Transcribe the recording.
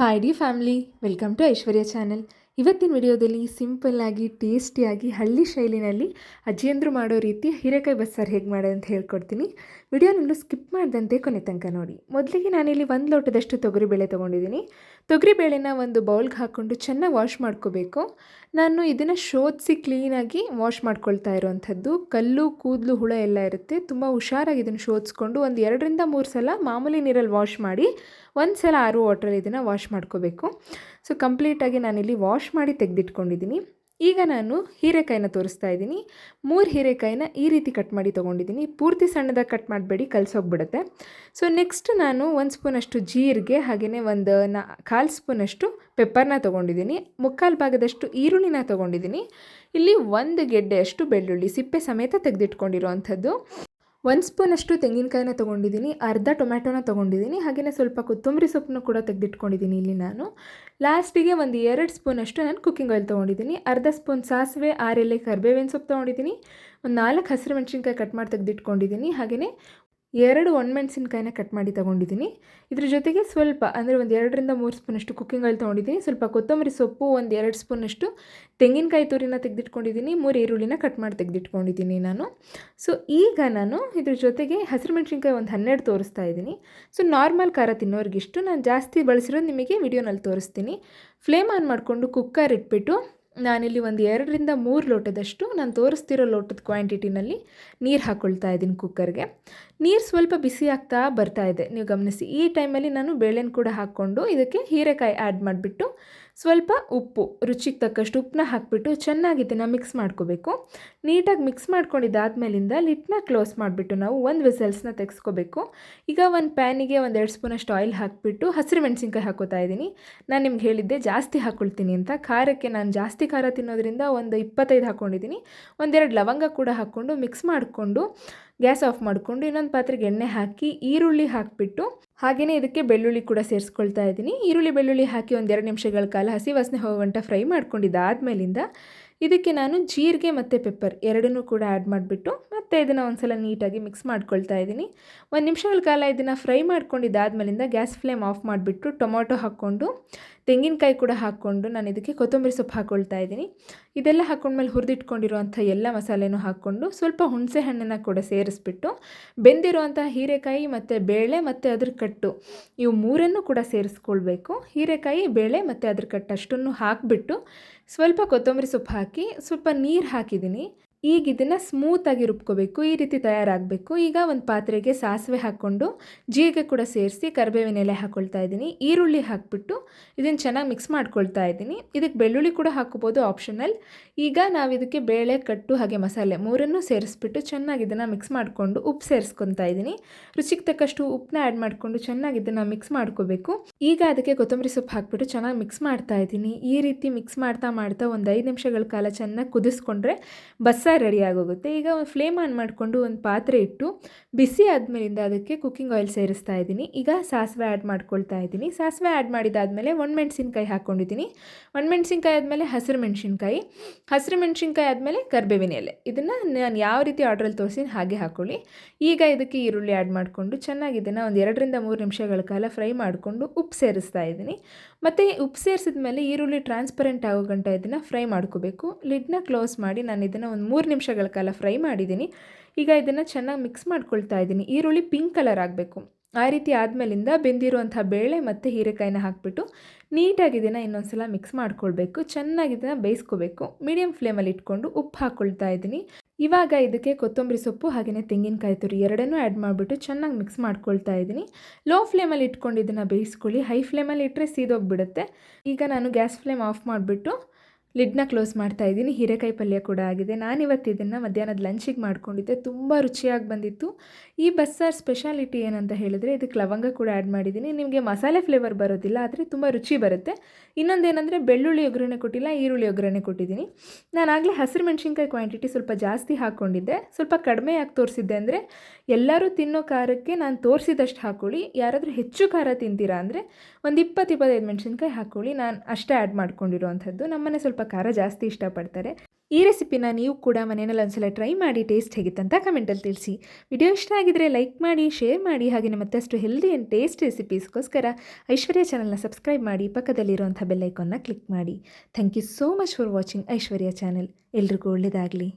Hi the family welcome to Aishwarya channel ಇವತ್ತಿನ ವಿಡಿಯೋದಲ್ಲಿ ಸಿಂಪಲ್ಲಾಗಿ ಟೇಸ್ಟಿಯಾಗಿ ಹಳ್ಳಿ ಶೈಲಿನಲ್ಲಿ ಅಜ್ಜಿಯಂದರು ಮಾಡೋ ರೀತಿ ಹೀರೆಕಾಯಿ ಬಸ್ಸಾರು ಹೇಗೆ ಮಾಡೋದು ಅಂತ ಹೇಳ್ಕೊಡ್ತೀನಿ. ವಿಡಿಯೋ ನಿಮ್ಮದು ಸ್ಕಿಪ್ ಮಾಡ್ದಂತೆ ಕೊನೆ ತನಕ ನೋಡಿ. ಮೊದಲಿಗೆ ನಾನಿಲ್ಲಿ ಒಂದು ಲೋಟದಷ್ಟು ತೊಗರಿಬೇಳೆ ತೊಗೊಂಡಿದ್ದೀನಿ. ತೊಗರಿಬೇಳೆನ ಒಂದು ಬೌಲ್ಗೆ ಹಾಕ್ಕೊಂಡು ಚೆನ್ನಾಗಿ ವಾಶ್ ಮಾಡ್ಕೋಬೇಕು. ನಾನು ಇದನ್ನು ಶೋಧಿಸಿ ಕ್ಲೀನಾಗಿ ವಾಶ್ ಮಾಡ್ಕೊಳ್ತಾ ಇರೋವಂಥದ್ದು. ಕಲ್ಲು, ಕೂದಲು, ಹುಳ ಎಲ್ಲ ಇರುತ್ತೆ. ತುಂಬ ಹುಷಾರಾಗಿ ಇದನ್ನು ಶೋಧಿಸ್ಕೊಂಡು ಒಂದು ಎರಡರಿಂದ ಮೂರು ಸಲ ಮಾಮೂಲಿ ನೀರಲ್ಲಿ ವಾಶ್ ಮಾಡಿ, ಒಂದು ಸಲ ಆರು ವಾಟ್ರಲ್ಲಿ ಇದನ್ನು ವಾಶ್ ಮಾಡ್ಕೋಬೇಕು. ಸೊ ಕಂಪ್ಲೀಟಾಗಿ ನಾನಿಲ್ಲಿ ವಾಶ್ ಮಾಡಿ ತೆಗೆದಿಟ್ಕೊಂಡಿದ್ದೀನಿ ಈಗ ನಾನು ಹೀರೆಕಾಯಿನ ತೋರಿಸ್ತಾ ಇದ್ದೀನಿ. ಮೂರು ಹೀರೆಕಾಯಿನ ಈ ರೀತಿ ಕಟ್ ಮಾಡಿ ತೊಗೊಂಡಿದ್ದೀನಿ. ಪೂರ್ತಿ ಸಣ್ಣದಾಗಿ ಕಟ್ ಮಾಡಬೇಡಿ, ಕಲಸೋಗ್ಬಿಡುತ್ತೆ. ಸೊ ನೆಕ್ಸ್ಟ್ ನಾನು ಒಂದು ಸ್ಪೂನಷ್ಟು ಜೀರಿಗೆ ಹಾಗೆಯೇ ಒಂದು ನಾ, ಕಾಲು ಸ್ಪೂನಷ್ಟು ಪೆಪ್ಪರ್ನ ತೊಗೊಂಡಿದ್ದೀನಿ. ಮುಕ್ಕಾಲು ಭಾಗದಷ್ಟು ಈರುಳ್ಳಿನ ತೊಗೊಂಡಿದ್ದೀನಿ. ಇಲ್ಲಿ ಒಂದು ಗೆಡ್ಡೆಯಷ್ಟು ಬೆಳ್ಳುಳ್ಳಿ, ಸಿಪ್ಪೆ ಸಮೇತ ತೆಗೆದಿಟ್ಕೊಂಡಿರೋವಂಥದ್ದು ಒಂದು ಸ್ಪೂನಷ್ಟು ತೆಂಗಿನಕಾಯಿನ ತೊಗೊಂಡಿದ್ದೀನಿ, ಅರ್ಧ ಟೊಮ್ಯಾಟೊನ ತೊಗೊಂಡಿದ್ದೀನಿ ಹಾಗೆಯೇ ಸ್ವಲ್ಪ ಕೊತ್ತಂಬರಿ ಸೊಪ್ಪನ್ನು ಕೂಡ ತೆಗೆದಿಟ್ಕೊಂಡಿದ್ದೀನಿ ಇಲ್ಲಿ ನಾನು. ಲಾಸ್ಟಿಗೆ ಒಂದು ಎರಡು ಸ್ಪೂನಷ್ಟು ನಾನು ಕುಕ್ಕಿಂಗ್ ಆಯಿಲ್ ತೊಗೊಂಡಿದ್ದೀನಿ, ಅರ್ಧ ಸ್ಪೂನ್ ಸಾಸಿವೆ ಆರೆಲೆ ಕರ್ಬೇವಿನ ಸೊಪ್ಪು ತೊಗೊಂಡಿದ್ದೀನಿ, ಒಂದು ನಾಲ್ಕು ಹಸಿರು ಮೆಣಸಿನ್ಕಾಯಿ ಕಟ್ ಮಾಡಿ ತೆಗೆದಿಟ್ಕೊಂಡಿದ್ದೀನಿ ಹಾಗೆಯೇ ಎರಡು ಒಣಮೆಣಸಿನ್ಕಾಯಿನ ಕಟ್ ಮಾಡಿ ತೊಗೊಂಡಿದ್ದೀನಿ. ಇದ್ರ ಜೊತೆಗೆ ಸ್ವಲ್ಪ, ಅಂದರೆ ಒಂದು ಎರಡರಿಂದ ಮೂರು ಸ್ಪೂನಷ್ಟು ಕುಕ್ಕಿಂಗ್ ಆಯಿಲ್ ತೊಗೊಂಡಿದ್ದೀನಿ. ಸ್ವಲ್ಪ ಕೊತ್ತಂಬರಿ ಸೊಪ್ಪು ಒಂದು ಎರಡು ಸ್ಪೂನಷ್ಟು ತೆಂಗಿನಕಾಯಿ ತುರಿನ ತೆಗೆದಿಟ್ಕೊಂಡಿದ್ದೀನಿ. ಮೂರು ಈರುಳ್ಳಿನ ಕಟ್ ಮಾಡಿ ತೆಗೆದಿಟ್ಕೊಂಡಿದ್ದೀನಿ ನಾನು. ಸೊ ಈಗ ನಾನು ಇದ್ರ ಜೊತೆಗೆ ಹಸಿರು ಮೆಣಸಿನ್ಕಾಯಿ ಒಂದು ಹನ್ನೆರಡು ತೋರಿಸ್ತಾ ಇದ್ದೀನಿ. ಸೊ ನಾರ್ಮಲ್ ಖಾರ ತಿನ್ನೋರಿಗಿಷ್ಟು ನಾನು ಜಾಸ್ತಿ ಬಳಸಿರೋದು ನಿಮಗೆ ವಿಡಿಯೋನಲ್ಲಿ ತೋರಿಸ್ತೀನಿ. ಫ್ಲೇಮ್ ಆನ್ ಮಾಡಿಕೊಂಡು ಕುಕ್ಕರ್ ಇಟ್ಬಿಟ್ಟು ನಾನಿಲ್ಲಿ ಒಂದು ಎರಡರಿಂದ ಮೂರು ಲೋಟದಷ್ಟು ನಾನು ತೋರಿಸ್ತಿರೋ ಲೋಟದ ಕ್ವಾಂಟಿಟಿನಲ್ಲಿ ನೀರು ಹಾಕ್ಕೊಳ್ತಾ ಇದ್ದೀನಿ ಕುಕ್ಕರ್ಗೆ ನೀರು ಸ್ವಲ್ಪ ಬಿಸಿ ಆಗ್ತಾ ಬರ್ತಾ ಇದೆ. ನೀವು ಗಮನಿಸಿ, ಈ ಟೈಮಲ್ಲಿ ನಾನು ಬೇಳೆನ ಕೂಡ ಹಾಕ್ಕೊಂಡು ಇದಕ್ಕೆ ಹೀರೆಕಾಯಿ ಆ್ಯಡ್ ಮಾಡಿಬಿಟ್ಟು ಸ್ವಲ್ಪ ಉಪ್ಪು, ರುಚಿಗೆ ತಕ್ಕಷ್ಟು ಉಪ್ಪನ್ನ ಹಾಕಿಬಿಟ್ಟು ಚೆನ್ನಾಗಿ ಇದನ್ನು ಮಿಕ್ಸ್ ಮಾಡ್ಕೋಬೇಕು. ನೀಟಾಗಿ ಮಿಕ್ಸ್ ಮಾಡ್ಕೊಂಡಿದ್ದಾದ್ಮೇಲಿಂದ ಲಿಟ್ನ ಕ್ಲೋಸ್ ಮಾಡಿಬಿಟ್ಟು ನಾವು ಒಂದು ವಿಸಲ್ಸ್ನ ತೆಗೆಸ್ಕೋಬೇಕು. ಈಗ ಒಂದು ಪ್ಯಾನಿಗೆ ಒಂದು ಎರಡು ಸ್ಪೂನಷ್ಟು ಆಯಿಲ್ ಹಾಕಿಬಿಟ್ಟು ಹಸಿರು ಮೆಣಸಿನ್ಕಾಯಿ ಹಾಕೋತಾ ಇದ್ದೀನಿ. ನಾನು ನಿಮ್ಗೆ ಹೇಳಿದ್ದೆ ಜಾಸ್ತಿ ಹಾಕ್ಕೊಳ್ತೀನಿ ಅಂತ. ಖಾರಕ್ಕೆ ನಾನು ಜಾಸ್ತಿ ಖಾರ ತಿನ್ನೋದ್ರಿಂದ ಒಂದು ಇಪ್ಪತ್ತೈದು ಹಾಕ್ಕೊಂಡಿದ್ದೀನಿ ಒಂದೆರಡು ಲವಂಗ ಕೂಡ ಹಾಕ್ಕೊಂಡು ಮಿಕ್ಸ್ ಮಾಡಿಕೊಂಡು ಗ್ಯಾಸ್ ಆಫ್ ಮಾಡಿಕೊಂಡು ಇನ್ನೊಂದು ಪಾತ್ರೆಗೆ ಎಣ್ಣೆ ಹಾಕಿ ಈರುಳ್ಳಿ ಹಾಕಿಬಿಟ್ಟು ಹಾಗೆಯೇ ಇದಕ್ಕೆ ಬೆಳ್ಳುಳ್ಳಿ ಕೂಡ ಸೇರಿಸ್ಕೊಳ್ತಾ ಇದ್ದೀನಿ. ಈರುಳ್ಳಿ, ಬೆಳ್ಳುಳ್ಳಿ ಹಾಕಿ ಒಂದೆರಡು ನಿಮಿಷಗಳ ಕಾಲ ಹಸಿ ವಾಸನೆ ಹೋಗುವಂಟ ಫ್ರೈ ಮಾಡ್ಕೊಂಡಿದ್ದಾದ್ಮೇಲಿಂದ ಇದಕ್ಕೆ ನಾನು ಜೀರಿಗೆ ಮತ್ತು ಪೆಪ್ಪರ್ ಎರಡನ್ನೂ ಕೂಡ ಆ್ಯಡ್ ಮಾಡಿಬಿಟ್ಟು ಮತ್ತು ಇದನ್ನು ಒಂದು ಸಲ ನೀಟಾಗಿ ಮಿಕ್ಸ್ ಮಾಡ್ಕೊಳ್ತಾ ಇದ್ದೀನಿ. ಒಂದು ನಿಮಿಷಗಳ ಕಾಲ ಇದನ್ನು ಫ್ರೈ ಮಾಡ್ಕೊಂಡಿದ್ದಾದ್ಮೇಲಿಂದ ಗ್ಯಾಸ್ ಫ್ಲೇಮ್ ಆಫ್ ಮಾಡಿಬಿಟ್ಟು ಟೊಮೊಟೊ ಹಾಕ್ಕೊಂಡು ತೆಂಗಿನಕಾಯಿ ಕೂಡ ಹಾಕ್ಕೊಂಡು ನಾನು ಇದಕ್ಕೆ ಕೊತ್ತಂಬರಿ ಸೊಪ್ಪು ಹಾಕ್ಕೊಳ್ತಾ ಇದ್ದೀನಿ. ಇದೆಲ್ಲ ಹಾಕ್ಕೊಂಡ್ಮೇಲೆ ಹುರಿದಿಟ್ಕೊಂಡಿರುವಂಥ ಎಲ್ಲ ಮಸಾಲೆನೂ ಹಾಕ್ಕೊಂಡು ಸ್ವಲ್ಪ ಹುಣಸೆ ಹಣ್ಣನ್ನು ಕೂಡ ಸೇರಿಸ್ಬಿಟ್ಟು ಬೆಂದಿರುವಂಥ ಹೀರೆಕಾಯಿ ಮತ್ತು ಬೇಳೆ ಮತ್ತು ಅದ್ರ ಕಟ್ಟು ಇವು ಮೂರನ್ನು ಕೂಡ ಸೇರಿಸ್ಕೊಳ್ಬೇಕು. ಹೀರೆಕಾಯಿ, ಬೇಳೆ ಮತ್ತು ಅದ್ರ ಕಟ್ಟು ಅಷ್ಟನ್ನು ಹಾಕಿಬಿಟ್ಟು ಸ್ವಲ್ಪ ಕೊತ್ತಂಬರಿ ಸೊಪ್ಪು ಹಾಕಿ ಸ್ವಲ್ಪ ನೀರು ಹಾಕಿದ್ದೀನಿ. ಈಗ ಇದನ್ನು ಸ್ಮೂತಾಗಿ ರುಬ್ಕೋಬೇಕು, ಈ ರೀತಿ ತಯಾರಾಗಬೇಕು. ಈಗ ಒಂದು ಪಾತ್ರೆಗೆ ಸಾಸಿವೆ ಹಾಕ್ಕೊಂಡು ಜೀರಿಗೆ ಕೂಡ ಸೇರಿಸಿ ಕರಿಬೇವಿನ ಎಲೆ ಹಾಕ್ಕೊಳ್ತಾ ಇದ್ದೀನಿ. ಈರುಳ್ಳಿ ಹಾಕಿಬಿಟ್ಟು ಇದನ್ನು ಚೆನ್ನಾಗಿ ಮಿಕ್ಸ್ ಮಾಡ್ಕೊಳ್ತಾ ಇದ್ದೀನಿ. ಇದಕ್ಕೆ ಬೆಳ್ಳುಳ್ಳಿ ಕೂಡ ಹಾಕೋಬೋದು ಆಪ್ಷನಲ್ ಈಗ ನಾವು ಇದಕ್ಕೆ ಬೇಳೆ, ಕಟ್ಟು ಹಾಗೆ ಮಸಾಲೆ ಮೂರನ್ನು ಸೇರಿಸ್ಬಿಟ್ಟು ಚೆನ್ನಾಗಿ ಇದನ್ನು ಮಿಕ್ಸ್ ಮಾಡಿಕೊಂಡು ಉಪ್ಪು ಸೇರಿಸ್ಕೊತಾ ಇದ್ದೀನಿ. ರುಚಿಗೆ ತಕ್ಕಷ್ಟು ಉಪ್ಪನ್ನ ಆ್ಯಡ್ ಮಾಡಿಕೊಂಡು ಚೆನ್ನಾಗಿ ಇದನ್ನು ಮಿಕ್ಸ್ ಮಾಡ್ಕೋಬೇಕು. ಈಗ ಅದಕ್ಕೆ ಕೊತ್ತಂಬರಿ ಸೊಪ್ಪು ಹಾಕ್ಬಿಟ್ಟು ಚೆನ್ನಾಗಿ ಮಿಕ್ಸ್ ಮಾಡ್ತಾ ಇದ್ದೀನಿ. ಈ ರೀತಿ ಮಿಕ್ಸ್ ಮಾಡ್ತಾ ಮಾಡ್ತಾ ಒಂದು ಐದು ನಿಮಿಷಗಳ ಕಾಲ ಚೆನ್ನಾಗಿ ಕುದಿಸ್ಕೊಂಡ್ರೆ ಬಸ್ಸ ರೆಡಿ ಆಗೋಗುತ್ತೆ. ಈಗ ಫ್ಲೇಮ್ ಆನ್ ಮಾಡಿಕೊಂಡು ಒಂದು ಪಾತ್ರೆ ಇಟ್ಟು ಬಿಸಿ ಆದಮೇಲಿಂದ ಅದಕ್ಕೆ ಕುಕ್ಕಿಂಗ್ ಆಯಿಲ್ ಸೇರಿಸ್ತಾ ಇದ್ದೀನಿ. ಈಗ ಸಾಸಿವೆ ಆ್ಯಡ್ ಮಾಡ್ಕೊಳ್ತಾ ಇದ್ದೀನಿ. ಸಾಸಿವೆ ಆ್ಯಡ್ ಮಾಡಿದಾದಮೇಲೆ ಒಣಮೆಣ್ಸಿನ್ಕಾಯಿ ಹಾಕ್ಕೊಂಡಿದ್ದೀನಿ ಒಣಮೆಣ್ಸಿನ್ಕಾಯಿ ಆದಮೇಲೆ ಹಸಿರು ಮೆಣಸಿನ್ಕಾಯಿ. ಹಸಿರು ಮೆಣಸಿನ್ಕಾಯಿ ಆದಮೇಲೆ ಕರ್ಬೇವಿನ ಎಲೆ. ಇದನ್ನು ನಾನು ಯಾವ ರೀತಿ ಆರ್ಡ್ರಲ್ಲಿ ತೋರಿಸಿನಿ ಹಾಗೆ ಹಾಕ್ಕೊಳ್ಳಿ ಈಗ ಇದಕ್ಕೆ ಈರುಳ್ಳಿ ಆ್ಯಡ್ ಮಾಡಿಕೊಂಡು ಚೆನ್ನಾಗಿ ಒಂದು ಎರಡರಿಂದ ಮೂರು ನಿಮಿಷಗಳ ಕಾಲ ಫ್ರೈ ಮಾಡಿಕೊಂಡು ಉಪ್ಪು ಸೇರಿಸ್ತಾ ಇದ್ದೀನಿ. ಮತ್ತು ಉಪ್ಪು ಸೇರಿಸಿದ ಮೇಲೆ ಈರುಳ್ಳಿ ಟ್ರಾನ್ಸ್ಪರೆಂಟ್ ಆಗೋ ಗಂಟ ಇದನ್ನು ಫ್ರೈ ಮಾಡ್ಕೋಬೇಕು. ಲಿಡ್ನ ಕ್ಲೋಸ್ ಮಾಡಿ ನಾನು ಇದನ್ನು ಒಂದು ಮೂರು ನಿಮಿಷಗಳ ಕಾಲ ಫ್ರೈ ಮಾಡಿದ್ದೀನಿ. ಈಗ ಇದನ್ನು ಚೆನ್ನಾಗಿ ಮಿಕ್ಸ್ ಮಾಡ್ಕೊಳ್ತಾ ಇದ್ದೀನಿ. ಈರುಳ್ಳಿ ಪಿಂಕ್ ಕಲರ್ ಆಗಬೇಕು. ಆ ರೀತಿ ಆದಮೇಲಿಂದ ಬೆಂದಿರುವಂಥ ಬೇಳೆ ಮತ್ತು ಹೀರೆಕಾಯಿನ ಹಾಕಿಬಿಟ್ಟು ನೀಟಾಗಿ ಇದನ್ನು ಇನ್ನೊಂದು ಸಲ ಮಿಕ್ಸ್ ಮಾಡ್ಕೊಳ್ಬೇಕು. ಚೆನ್ನಾಗಿ ಇದನ್ನು ಬೇಯಿಸ್ಕೋಬೇಕು. ಮೀಡಿಯಮ್ ಫ್ಲೇಮಲ್ಲಿ ಇಟ್ಕೊಂಡು ಉಪ್ಪು ಹಾಕ್ಕೊಳ್ತಾ ಇದ್ದೀನಿ. ಇವಾಗ ಇದಕ್ಕೆ ಕೊತ್ತಂಬರಿ ಸೊಪ್ಪು ಹಾಗೆಯೇ ತೆಂಗಿನಕಾಯಿ ತುರಿ ಎರಡನ್ನೂ ಆ್ಯಡ್ ಮಾಡಿಬಿಟ್ಟು ಚೆನ್ನಾಗಿ ಮಿಕ್ಸ್ ಮಾಡ್ಕೊಳ್ತಾ ಇದ್ದೀನಿ. ಲೋ ಫ್ಲೇಮಲ್ಲಿ ಇಟ್ಕೊಂಡು ಇದನ್ನು ಬೇಯಿಸ್ಕೊಳ್ಳಿ. ಹೈ ಫ್ಲೇಮಲ್ಲಿ ಇಟ್ಟರೆ ಸೀದೋಗಿಬಿಡುತ್ತೆ. ಈಗ ನಾನು ಗ್ಯಾಸ್ ಫ್ಲೇಮ್ ಆಫ್ ಮಾಡಿಬಿಟ್ಟು ಲಿಡ್ನ ಕ್ಲೋಸ್ ಮಾಡ್ತಾ ಇದ್ದೀನಿ. ಹೀರೆಕಾಯಿ ಪಲ್ಯ ಕೂಡ ಆಗಿದೆ. ನಾನಿವತ್ತು ಇದನ್ನು ಮಧ್ಯಾಹ್ನದ ಲಂಚಿಗೆ ಮಾಡ್ಕೊಂಡಿದ್ದೆ. ತುಂಬ ರುಚಿಯಾಗಿ ಬಂದಿತ್ತು. ಈ ಬಸ್ಸಾರ್ ಸ್ಪೆಷಾಲಿಟಿ ಏನಂತ ಹೇಳಿದರೆ ಇದಕ್ಕೆ ಲವಂಗ ಕೂಡ ಆ್ಯಡ್ ಮಾಡಿದ್ದೀನಿ. ನಿಮಗೆ ಮಸಾಲೆ ಫ್ಲೇವರ್ ಬರೋದಿಲ್ಲ, ಆದರೆ ತುಂಬ ರುಚಿ ಬರುತ್ತೆ. ಇನ್ನೊಂದೇನೆಂದರೆ ಬೆಳ್ಳುಳ್ಳಿ ಒಗ್ಗರಣೆ ಕೊಟ್ಟಿಲ್ಲ, ಈರುಳ್ಳಿ ಒಗ್ಗರಣೆ ಕೊಟ್ಟಿದ್ದೀನಿ. ನಾನು ಆಗಲೇ ಹಸಿರು ಮೆಣಸಿನ್ಕಾಯಿ ಕ್ವಾಂಟಿಟಿ ಸ್ವಲ್ಪ ಜಾಸ್ತಿ ಹಾಕ್ಕೊಂಡಿದ್ದೆ. ಸ್ವಲ್ಪ ಕಡಿಮೆ ಯಾಕೆ ತೋರಿಸಿದ್ದೆ ಅಂದರೆ, ಎಲ್ಲರೂ ತಿನ್ನೋ ಖಾರಕ್ಕೆ ನಾನು ತೋರಿಸಿದಷ್ಟು ಹಾಕ್ಕೊಳ್ಳಿ ಯಾರಾದರೂ ಹೆಚ್ಚು ಖಾರ ತಿಂತೀರಾ ಅಂದರೆ, ಒಂದು ಇಪ್ಪತ್ತು ಇಪ್ಪತ್ತೈದು ಮೆಣಸಿನ್ಕಾಯಿ ಹಾಕ್ಕೊಳ್ಳಿ ನಾನು ಅಷ್ಟೇ ಆ್ಯಡ್ ಮಾಡ್ಕೊಂಡಿರೋ ಅಂಥದ್ದು ನಮ್ಮನೆ ಸ್ವಲ್ಪ ಖಾರ ಜಾಸ್ತಿ ಇಷ್ಟಪಡ್ತಾರೆ. ಈ ರೆಸಿಪಿನ ನೀವು ಕೂಡ ಮನೆಯಲ್ಲಿ ಒಂದ್ಸಲ ಟ್ರೈ ಮಾಡಿ ಟೇಸ್ಟ್ ಹೇಗಿತ್ತಂತ ಕಮೆಂಟಲ್ಲಿ ತಿಳಿಸಿ. ವಿಡಿಯೋ ಇಷ್ಟ ಆಗಿದ್ರೆ ಲೈಕ್ ಮಾಡಿ ಶೇರ್ ಮಾಡಿ, ಹಾಗೆ ಮತ್ತಷ್ಟು ಹೆಲ್ದಿ ಆ್ಯಂಡ್ ಟೇಸ್ಟ್ ರೆಸಿಪೀಸ್ಗೋಸ್ಕರ ಐಶ್ವರ್ಯ ಚಾನಲ್ನ ಸಬ್ಸ್ಕ್ರೈಬ್ ಮಾಡಿ ಪಕ್ಕದಲ್ಲಿರುವಂಥ ಬೆಲ್ಲೈಕನ್ನ ಕ್ಲಿಕ್ ಮಾಡಿ. Thank you so much for watching Aishwarya channel ಎಲ್ರಿಗೂ ಒಳ್ಳೆಯದಾಗಲಿ